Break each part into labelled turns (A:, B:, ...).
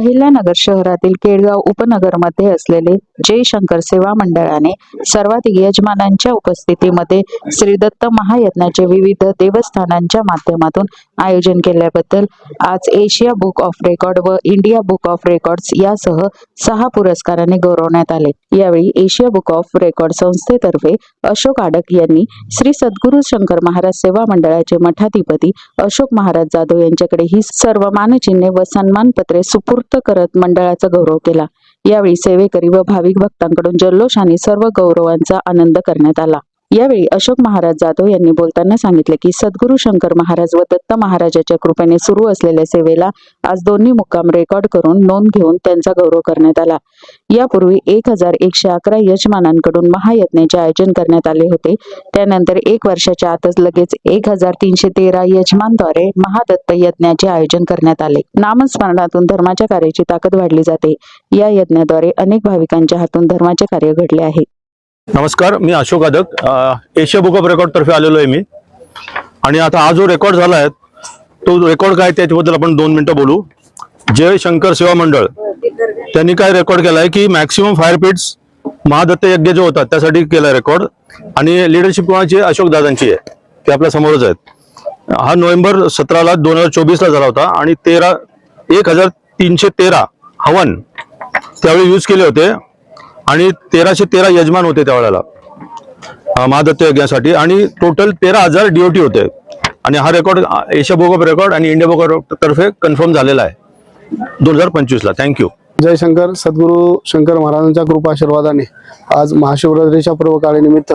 A: अहिल्यानगर शहरातील केडगाव उपनगरमध्ये असलेले जय शंकर सेवा मंडळाने सर्वाधिक यजमानांच्या उपस्थितीमध्ये श्री दत्त महायज्ञाचे विविध देवस्थानांच्या माध्यमातून आयोजन केल्याबद्दल आज एशिया बुक ऑफ रेकॉर्ड व इंडिया बुक ऑफ रेकॉर्ड्स यासह सहा पुरस्काराने गौरवण्यात आले. यावेळी एशिया बुक ऑफ रेकॉर्ड संस्थेतर्फे अशोक आडक यांनी श्री सद्गुरु शंकर महाराज सेवा मंडळाचे मठाधिपती अशोक महाराज जाधव यांच्याकडे ही सर्व मानचिन्हे व सन्मानपत्रे सुपूर्त करत मंडळाचा गौरव केला. यावेळी सेवेकरी व भाविक भक्तांकडून जल्लोषाने सर्व गौरवांचा आनंद करण्यात आला. यावेळी अशोक महाराज जाधव यांनी बोलताना सांगितले की सद्गुरु शंकर महाराज व दत्त महाराजाच्या कृपेने सुरू असलेल्या सेवेला आज दोन्ही मुक्काम रेकॉर्ड करून नोंद घेऊन त्यांचा गौरव करण्यात आला. यापूर्वी एक हजार एकशे अकरा यजमानांकडून महायज्ञाचे आयोजन करण्यात आले होते. त्यानंतर एक वर्षाच्या आतच लगेच एक हजार तीनशे तेरा यजमानद्वारे महादत्त यज्ञाचे आयोजन करण्यात आले. नामस्मरणातून धर्माच्या कार्याची ताकद वाढली जाते. या यज्ञाद्वारे अनेक भाविकांच्या हातून धर्माचे कार्य घडले आहे.
B: नमस्कार मी Ashok Adak Asia book of record तर्फे आलेलो आहे मी. आणि आता हा जो रेकॉर्ड झाला आहे तो रेकॉर्ड काय त्याच्याबद्दल आपण दोन मिनिटं बोलू. जय शंकर सेवा मंडळ. त्यांनी काय रेकॉर्ड केलाय की मॅक्सिमम फायर पिट्स महादत्त यज्ञ जो होता त्यासाठी केलाय रेकॉर्ड. आणि लिडरशिप कोणाची अशोक दादांची आहे. ते आपल्या समोरच आहेत. हा नोव्हेंबर सतराला दोन हजार चोवीसला झाला होता. आणि तेरा एक हजार तीनशे तेरा हवन त्यावेळी यूज केले होते. आणि तेराशे तेरा यजमान होते त्यावेळेला अं, महादत्त यज्ञासाठी. आणि टोटल तेरा हजार डीओटी होते. आणि हा record Asia book of record आणि इंडिया बुक ऑफ तर्फे कन्फर्म झालेला आहे. दोन हजार पंचवीसला. थँक्यू
C: जय शंकर सद्गुरू शंकर महाराजांच्या कृपा आशीर्वादाने आज महाशिवरात्रीच्या पर्वकाळानिमित्त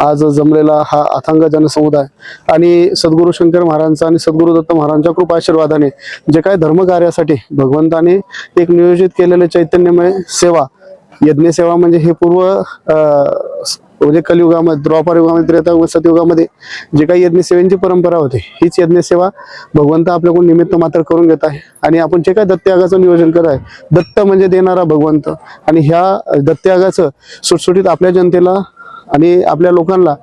C: आज जमलेला हा अथांग जनसमुदाय आणि सद्गुरू शंकर महाराजांचा आणि सद्गुरू दत्त महाराजांच्या कृपा आशीर्वादाने जे काय धर्मकार्यासाठी भगवंताने एक नियोजित केलेले चैतन्यमय सेवा यज्ञ सेवा म्हणजे हे पूर्व म्हणजे कलियुगामध्ये द्वापार युगामध्ये त्रेता सतयुगामध्ये जे काही यज्ञसेवेंची परंपरा होती हीच यज्ञ सेवा भगवंत आपल्याकडून निमित्त मात्र करून घेत आहे. आणि आपण जे काही दत्तयागाचं नियोजन करत आहे दत्त म्हणजे देणारा भगवंत. आणि ह्या दत्तयागाचं सुटसुटीत आपल्या जनतेला आणि आपल्या लोकांना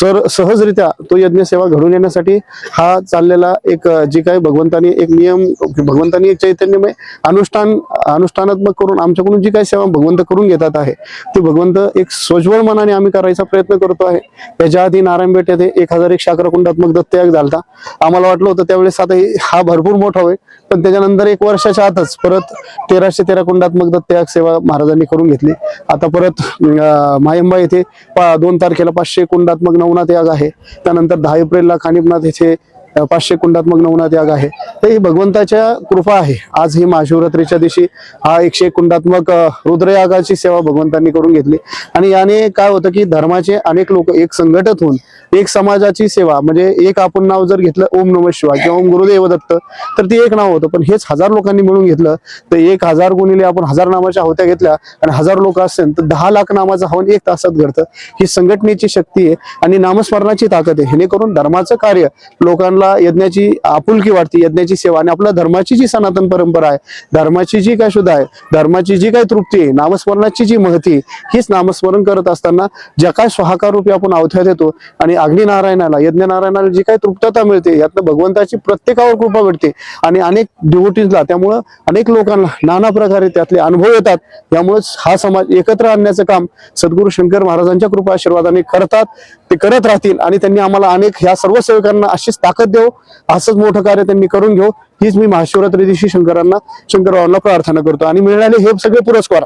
C: सर सहजरित्या तो यज्ञ सेवा घडून येण्यासाठी हा चाललेला एक जी काही भगवंतानी एक नियम भगवंतानी एक चैतन्यमय अनुष्ठान अनुष्ठानात्मक करून आमच्याकडून जी काही सेवा भगवंत करून घेतात आहे ती भगवंत एक सोज्वळ मनाने आम्ही करायचा प्रयत्न करतो आहे. त्याच्या आधी नारायण बेट येथे एक हजार एक शाखा कुंडात्मक दत्तयाग झालता. आम्हाला वाटलं होतं त्यावेळेस आता हा भरपूर मोठा होईल पण त्याच्यानंतर एक वर्षाच्या आतच परत तेराशे तेरा कुंडात्मक दत्तयाग सेवा महाराजांनी करून घेतली. आता परत मायंबा येथे पा- दोन तारखेला पाचशे कुंडात्मक नवनाथ याग आहे. त्यानंतर दहा एप्रिलला खानिपनाथ येथे पाचशे कुंडात्मक नवनाथ याग आहे. तर ही भगवंताच्या कृपा आहे. आज ही महाशिवरात्रीच्या दिवशी हा एकशे कुंडात्मक रुद्रयागाची सेवा भगवंतांनी करून घेतली. आणि याने काय होतं की धर्माचे अनेक लोक एक संघटत होऊन एक समाजाची सेवा म्हणजे एक आपण नाव जर घेतलं ओम नम शिवाय किंवा ओम गुरुदेव दत्त तर ते एक नाव होतं. पण हेच हजार लोकांनी मिळून घेतलं तर एक हजार गुणिले आपण हजार नामाच्या होत्या घेतल्या आणि हजार लोक असेल तर दहा लाख नामाचं हवन एक तासात घडतं. ही संघटनेची शक्ती आहे आणि नामस्मरणाची ताकद आहे. जेणेकरून धर्माचं कार्य लोकांना यज्ञाची आपुलकी वाटते यज्ञाची सेवा आणि आपल्या धर्माची जी सनातन परंपरा आहे धर्माची जी काय शुद्ध आहे धर्माची जी काय तृप्ती आहे नामस्मरणाची जी महती हीच नामस्मरण करत असताना ज्या काय स्वाहाकार रूपी आपण अवथ्या देतो आणि अग्निनारायणाला यज्ञनारायणाला यज्ञ नारायणाला जी काय तृप्तता मिळते यातनं भगवंताची प्रत्येकावर कृपा भेटते आणि अनेक डिवोटीजला त्यामुळं अनेक लोकांना नाना प्रकारे त्यातले अनुभव येतात. त्यामुळेच हा समाज एकत्र आणण्याचं काम सद्गुरू शंकर महाराजांच्या कृपा आशीर्वादाने करतात ते करत राहतील आणि त्यांनी आम्हाला अनेक ह्या सर्व सेवकांना अशीच ताकद देऊ असंच मोठं कार्य त्यांनी करून घेऊ. हीच मी महाशिवरात्री दिवशी शंकरांना शंकररावांना प्रार्थना करतो. आणि मिळाले हे सगळे पुरस्कार.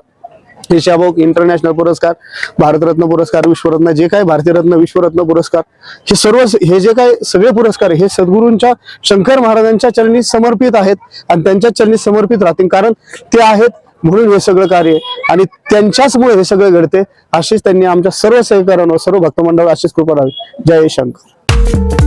C: एशियाबोक इंटरनॅशनल पुरस्कार भारतरत्न पुरस्कार विश्वरत्न जे काय भारतीयरत्न विश्वरत्न पुरस्कार हे सर्व हे जे काय सगळे पुरस्कार हे सद्गुरूंच्या शंकर महाराजांच्या चरणी समर्पित आहेत. आणि त्यांच्या चरणी समर्पित राहतील. कारण ते आहेत म्हणून हे सगळं कार्य आणि त्यांच्याचमुळे हे सगळं घडते. अशीच त्यांनी आमच्या सर्व सहकारांवर सर्व भक्तमंडळ अशीच कृपा राहावी जय शंकर.